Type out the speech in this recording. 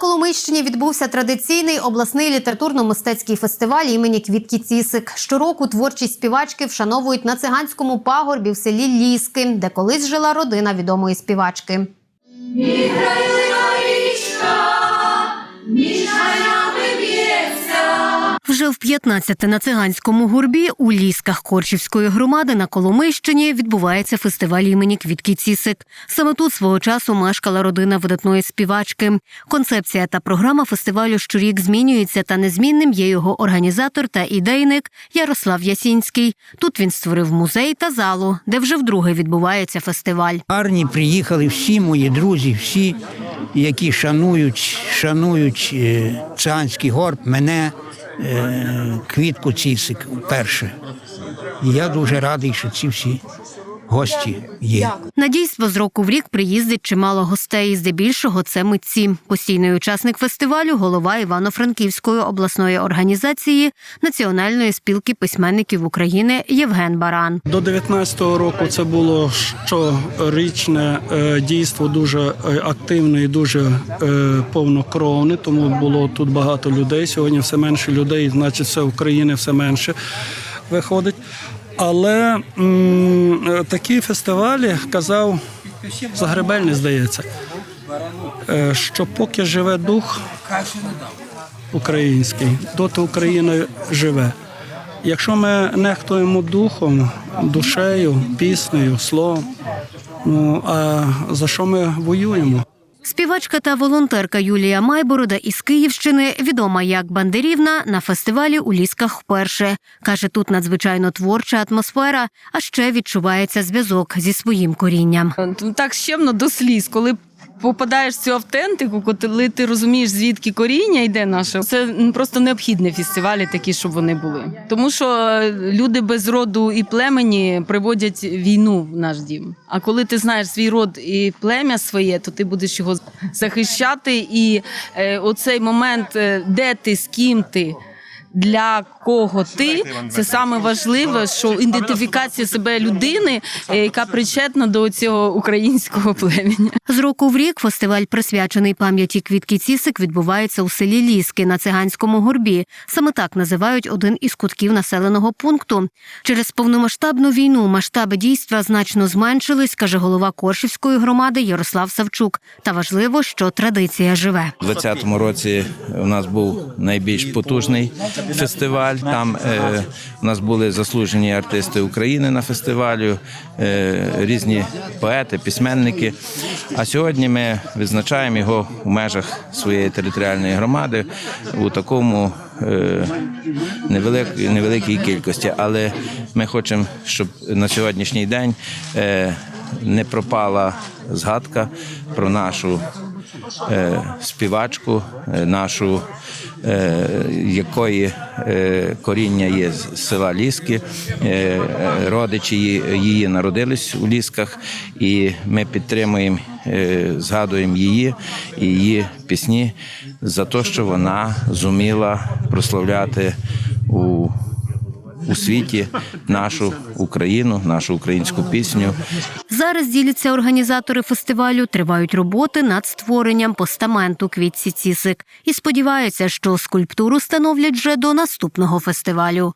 Коломийщині відбувся традиційний обласний літературно-мистецький фестиваль імені Квітки Цісик. Щороку творчість співачки вшановують на циганському пагорбі в селі Ліски, де колись жила родина відомої співачки. В 15 на циганському гурбі у лісках Корчівської громади на Коломийщині відбувається фестиваль імені Квітки Цісик. Саме тут свого часу мешкала родина видатної співачки. Концепція та програма фестивалю щорік змінюється, та незмінним є його організатор та ідейник Ярослав Ясінський. Тут він створив музей та залу, де вже вдруге відбувається фестиваль. Арні приїхали всі мої друзі, всі, які шанують, шанують е, циганський горб, мене, квітку цісик вперше. І я дуже радий, що ці всі гості є. На дійство з року в рік приїздить чимало гостей. Здебільшого це митці. Постійний учасник фестивалю, голова Івано-Франківської обласної організації Національної спілки письменників України Євген Баран. До 19-го року це було щорічне е, дійство дуже е, активне і дуже е, повнокровне, тому було тут багато людей. Сьогодні все менше людей, значить, все України все менше виходить. Але м, е, такі фестивалі казав Загребельний, здається, е, що поки живе дух український, доти Україна живе. Якщо ми нехтуємо духом, душею, піснею, словом, ну а за що ми воюємо? Співачка та волонтерка Юлія Майборода із Київщини, відома як Бандерівна, на фестивалі у лісках вперше. Каже, тут надзвичайно творча атмосфера, а ще відчувається зв'язок зі своїм корінням. так щемно до сліз, коли. Попадаєш в цю автентику, коли ти розумієш, звідки коріння йде наше, це просто необхідні фестивалі, такі, щоб вони були. Тому що е, люди без роду і племені приводять війну в наш дім. А коли ти знаєш свій род і плем'я своє, то ти будеш його захищати. І е, оцей момент, е, де ти, з ким ти. Для кого ти це саме важливе, що ідентифікація себе людини, яка причетна до цього українського племені. З року в рік фестиваль, присвячений пам'яті квітки Цісик, відбувається у селі Ліски на циганському горбі. Саме так називають один із кутків населеного пункту. Через повномасштабну війну масштаби дійства значно зменшились, каже голова Коршівської громади Ярослав Савчук. Та важливо, що традиція живе. У 2020 році у нас був найбільш потужний фестиваль. Там е, у нас були заслужені артисти України на фестивалю, е, різні поети, письменники. А сьогодні ми відзначаємо його у межах своєї територіальної громади у такому е, невеликій, невеликій кількості. Але ми хочемо, щоб на сьогоднішній день е, не пропала згадка про нашу співачку, е, нашу, е, якої е, коріння є з села Ліски. Е, е, родичі її, народились у Лісках, і ми підтримуємо, е, згадуємо її і її пісні за те, що вона зуміла прославляти у у світі нашу Україну, нашу українську пісню. Зараз діляться організатори фестивалю, тривають роботи над створенням постаменту квітці Цісик і сподіваються, що скульптуру становлять вже до наступного фестивалю.